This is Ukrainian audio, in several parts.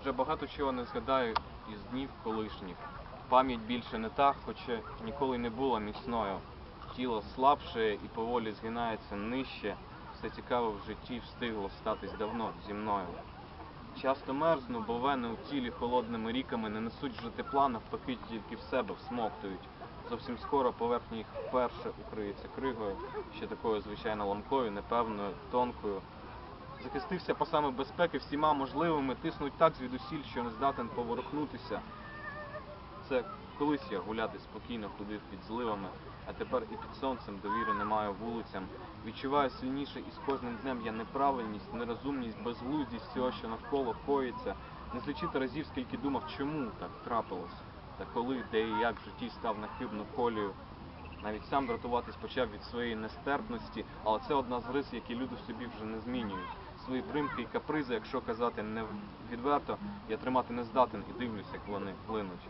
Вже багато чого не згадаю із днів колишніх. Пам'ять більше не та, хоча ніколи не була міцною. Тіло слабше і поволі згинається нижче. Все цікаве в житті встигло статись давно зі мною. Часто мерзну, бо вени у тілі холодними ріками не несуть вже тепла, навпаки, тільки в себе всмоктують. Зовсім скоро поверхня їх вперше укриється кригою, ще такою звичайно ламкою, непевною, тонкою. Захистився по саме безпеки всіма можливими, тиснуть так звідусіль, що не здатен поворухнутися. Це колись я гуляти спокійно ходив під зливами, а тепер і під сонцем довіри не маю вулицям. Відчуваю сильніше і з кожним днем я неправильність, нерозумність, безглуздість всього, що навколо коїться. Не злічити разів, скільки думав, чому так трапилось, та коли, де і як в житті став на хибну колію. Навіть сам дратуватись почав від своєї нестерпності, але це одна з рис, які люди в собі вже не змінюють. Свої примки і капризи, якщо казати не відверто, я тримати не здатен і дивлюсь, як вони плинуть.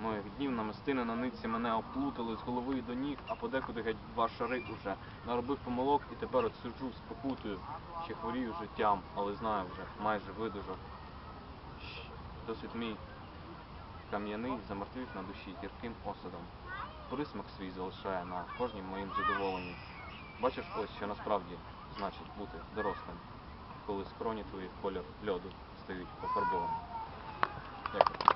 Моїх днів намистини на нитці мене оплутали з голови до ніг, а подекуди геть два шари уже. Наробив помилок і тепер от сиджу з покутою, ще хворію життям, але знаю вже, майже видужав. Досвід мій кам'яний замертвів на душі гірким осадом. Присмак свій залишає на кожнім моїм задоволенні. Бачиш ось, що насправді значить бути дорослим, коли скроні твої в колір льоду стають пофарбовані. Дякую.